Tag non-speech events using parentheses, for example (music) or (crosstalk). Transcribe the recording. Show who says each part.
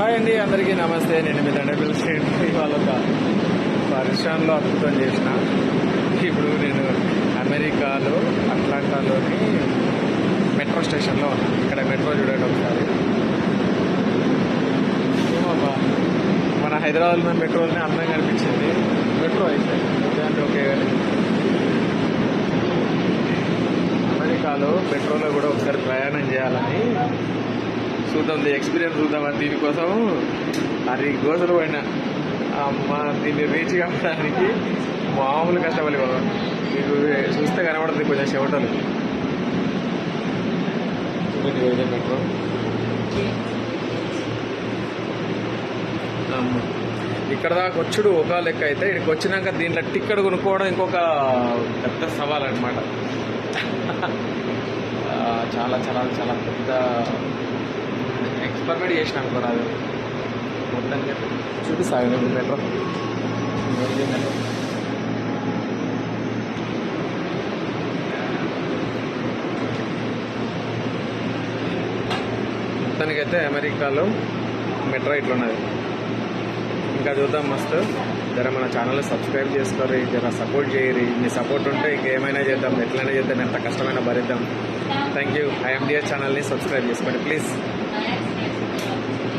Speaker 1: Hi అండి అందరికీ నమస్తే. నేను మీ దండబిల్ స్ట్రీట్ ఇవాళ ఒక పరిశ్రమలో అద్భుతం చేసిన ఇప్పుడు నేను అమెరికాలో అట్లాంటాలోని మెట్రో స్టేషన్లో ఉన్నాను ఇక్కడ మెట్రో చూడండి ఒకసారి. ఏమబ్బా మన హైదరాబాద్లో ఉన్న మెట్రోని అందంగా అనిపించింది మెట్రో అయితే. ఓకే అంటే ఓకే కానీ. అమెరికాలో మెట్రోలో కూడా ఒకసారి ప్రయాణం చేయాలని చూద్దాం ది ఎక్స్పీరియన్స్ చూద్దాం దీనికోసం అది గోసలు పోయినా అమ్మ దీన్ని రీచ్ కావడానికి మామూలు కష్టపడి బాబా. మీకు చూస్తే కనబడుతుంది కొంచెం చెవటలు మెట్రో ఇక్కడ దాకా వచ్చుడు ఒక లెక్క అయితే ఇక్కడికి వచ్చినాక దీంట్లో టిక్కెట్ కొనుక్కోవడం ఇంకొక పెద్ద సవాల్ అనమాట (laughs) చాలా చాలా చాలా పెద్ద ఎక్స్పెరిమెంట్ చేసిన అనుకోరాదు మొత్తానికి చూపిస్తాను మొత్తానికైతే అమెరికాలో మెట్రో ఇట్లా ఉన్నది ఇంకా చూద్దాం మస్తు. జర మన ఛానల్ సబ్స్క్రైబ్ చేసుకోరు జర సపోర్ట్ చేయరు మీ సపోర్ట్ ఉంటే ఇంకేమైనా చేద్దాం ఎట్లయినా చేద్దాం ఎంత కష్టమైనా భరిద్దాం. Thank you. ఐఎండిఎస్ ఛానల్ని సబ్స్క్రైబ్ చేసుకోండి ప్లీజ్.